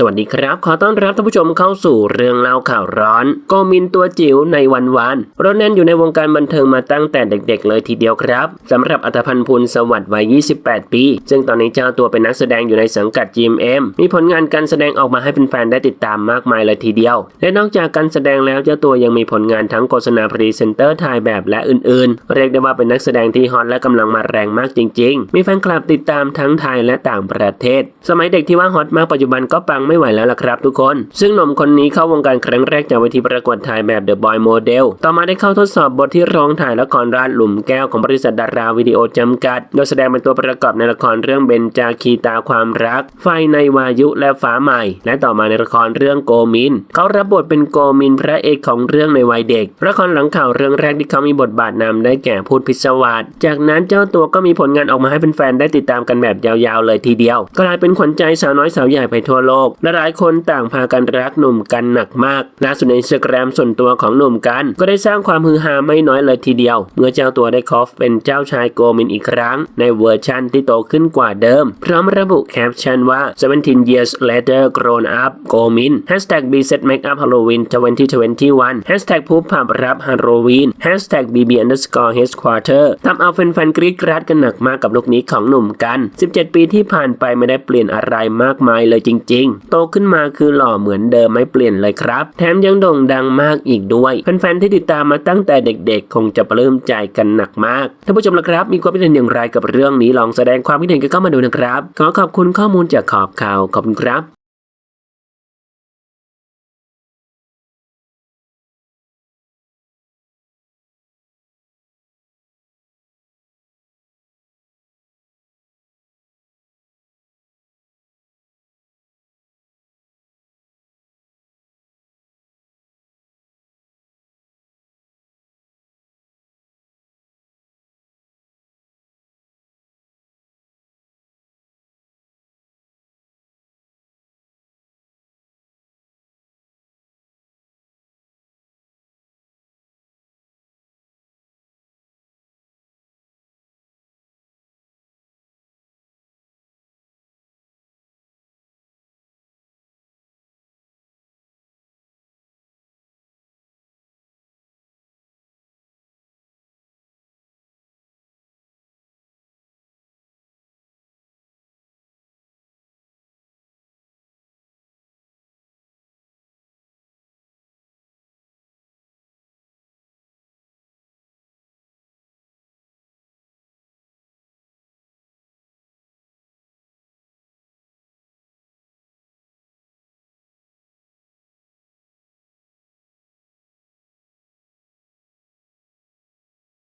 สวัสดีครับ ขอต้อนรับท่านผู้ชมเข้าสู่เรื่องเล่าข่าวร้อนโกมินตัวจิ๋วในวันวานรถแน่นอยู่ในวงการบันเทิงมาตั้งแต่เด็กๆ เลยทีเดียวครับสำหรับอัตพันธ์พูลสวัสดิ์วัย 28 ปี ซึ่งตอนนี้เจ้าตัวเป็นนักแสดงอยู่ในสังกัด GMM มีผลงานการแสดงออกมาให้แฟนๆได้ติดตามมากมายเลยทีเดียว และนอกจากการแสดงแล้วเจ้าตัวยังมีผลงานทั้งโฆษณาพรีเซนเตอร์ถ่ายแบบและอื่นๆ เรียกได้ว่าเป็นนักแสดงที่ฮอตและกำลังมาแรงมากจริง ๆ มีแฟนคลับติดตามทั้งไทยและต่างประเทศ สมัยเด็กที่ว่าฮอตมากปัจจุบันก็ปังไม่ไหวแล้วล่ะครับทุกคน ซึ่งหนุ่มคนนี้เข้าวงการครั้งแรกจากเวทีประกวดถ่ายแบบ The Boy Model ต่อมาได้เข้าทดสอบบทที่ร้องถ่ายละครราชหลุมแก้วของบริษัทดาราวิดีโอจำกัด โดยแสดงเป็นตัวประกอบในละครเรื่องเบนจาคีตาความรัก ไฟในวายุและฟ้าใหม่ และต่อมาในละครเรื่องโกมิน เขารับบทเป็นโกมินพระเอกของเรื่องในวัยเด็ก ละครหลังข่าวเรื่องแรกที่เขามีบทบาทนำได้แก่พูดพิศวาสจากนั้นเจ้าตัวก็มีผลงานออกมาให้แฟนๆได้ติดตามกันแบบยาวๆเลยทีเดียว กลายเป็นขวัญใจสาวน้อยสาวใหญ่ไปทั่วโลกและหลายคนต่างพากันรักหนุ่มกันหนักมากล่าสุดในอินสตาแกรมส่วนตัวของหนุ่มกัน ก็ได้สร้างความฮือฮาไม่น้อยเลยทีเดียว เมื่อเจ้าตัวได้คอฟเป็นเจ้าชายโกมินอีกครั้ง ในเวอร์ชันที่โตขึ้นกว่าเดิม พร้อมระบุแคปชั่นว่า 17 years later grown up โกมิน hashtag b set makeup halloween 2021 hashtag ผู้ผับรับฮาโลวีน hashtag bb underscore headquarter ทำเอาแฟนๆกรี๊ดกราดกันหนักมากกับลุคนี้ของหนุ่มกัน 17 ปีที่ผ่านไปไม่ได้เปลี่ยนอะไรมากมายเลยจริง ๆโตขึ้นมาคือหล่อเหมือนเดิมไม่เปลี่ยนเลยครับ แถมยังโด่งดังมากอีกด้วยแฟนๆที่ติดตามมาตั้งแต่เด็กๆ คงจะปลื้มใจกันหนักมากท่านผู้ชมละครับ มีความคิดเห็นอย่างไรกับเรื่องนี้ลองแสดงความคิดเห็นกันเข้ามาดูนะครับ ขอขอบคุณข้อมูลจากขอบข่าวขอบคุณครับ